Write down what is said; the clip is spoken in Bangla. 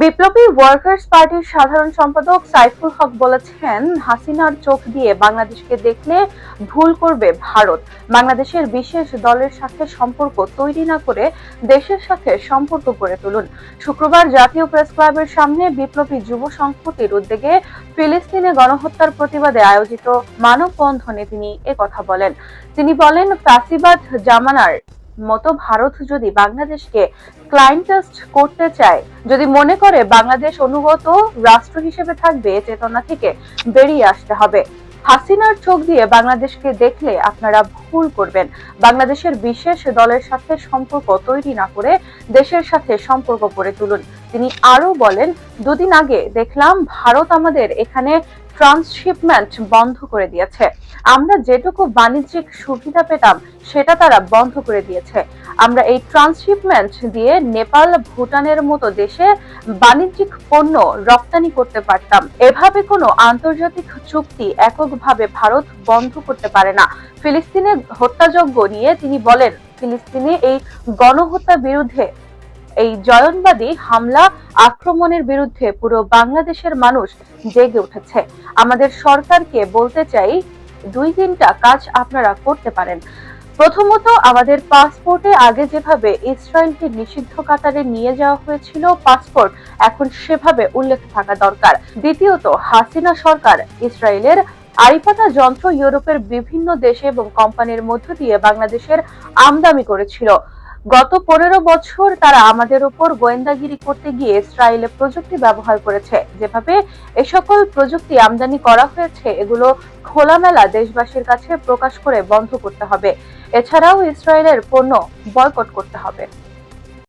বিপ্লবী ওয়ার্কার্স পার্টির সাধারণ সম্পাদক সাইফুল হক বলেছেন, হাসিনার চোখ দিয়ে বাংলাদেশকে দেখলে ভুল করবে ভারত। বাংলাদেশের বিশেষ দলের সাথে সম্পর্ক তৈরি না করে দেশের সাথে সম্পর্ক গড়ে তুলুন। শুক্রবার জাতীয় প্রেস ক্লাবের সামনে বিপ্লবী যুব সংহতির উদ্যোগে ফিলিস্তিনে গণহত্যার প্রতিবাদে আয়োজিত মানববন্ধনে তিনি একথা বলেন। তিনি বলেন, ফ্যাসিবাদ জামানার মতো ভারত যদি বাংলাদেশকে ক্লাইন্টাস্ট করতে চায়, যদি মনে করে বাংলাদেশ অনুগত রাষ্ট্র হিসেবে থাকবে চেতনা থেকে বেরিয়ে আসতে হবে। হাসিনার চোখ দিয়ে বাংলাদেশকে দেখলে আপনারা ভুল করবেন। বাংলাদেশের বিশেষ দলের সাথে সম্পর্ক তৈরি না করে দেশের সাথে সম্পর্ক করে তুলুন। তিনি আরও বলেন, দুদিন আগে দেখলাম ভারত আমাদের এখানে ট্রান্সশিপমেন্ট বন্ধ করে দিয়েছে। আমরা যেটুকু বাণিজ্যিক সুবিধা পেতাম, সেটা তারা বন্ধ করে দিয়েছে। আমরা এই ট্রান্সশিপমেন্ট দিয়ে নেপাল, ভুটানের মতো দেশে বাণিজ্যিক পণ্য রপ্তানি করতে পারতাম। এভাবে কোনো আন্তর্জাতিক চুক্তি এককভাবে ভারত বন্ধ করতে পারে না। ফিলিস্তিনে হত্যাযজ্ঞ নিয়ে তিনি বলেন, ফিলিস্তিনে এই গণহত্যা বিরুদ্ধে এই জয়নবাদী হামলা আক্রমণের বিরুদ্ধে পুরো বাংলাদেশের মানুষ জেগে উঠেছে। আমাদের সরকারকে বলতে চাই, দুই তিনটা কাজ আপনারা করতে পারেন। প্রথমত, আমাদের পাসপোর্টে আগে যেভাবে ইসরায়েলকে নিষিদ্ধ কাতারে নিয়ে যাওয়া হয়েছিল, পাসপোর্ট এখন সেভাবে উল্লেখ থাকা দরকার। দ্বিতীয়ত, হাসিনা সরকার ইসরায়েলের আরিপাতা যন্ত্র ইউরোপের বিভিন্ন দেশে এবং কোম্পানির মধ্য দিয়ে বাংলাদেশের আমদানি করেছিল। গত পনেরো বছর তারা আমাদের উপর গোয়েন্দাগিরি করতে গিয়ে ইসরায়েলে প্রযুক্তি ব্যবহার করেছে। যেভাবে এ সকল প্রযুক্তি আমদানি করা হয়েছে, এগুলো খোলামেলা দেশবাসীর কাছে প্রকাশ করে বন্ধ করতে হবে। এছাড়াও ইসরায়েলের পণ্য বয়কট করতে হবে।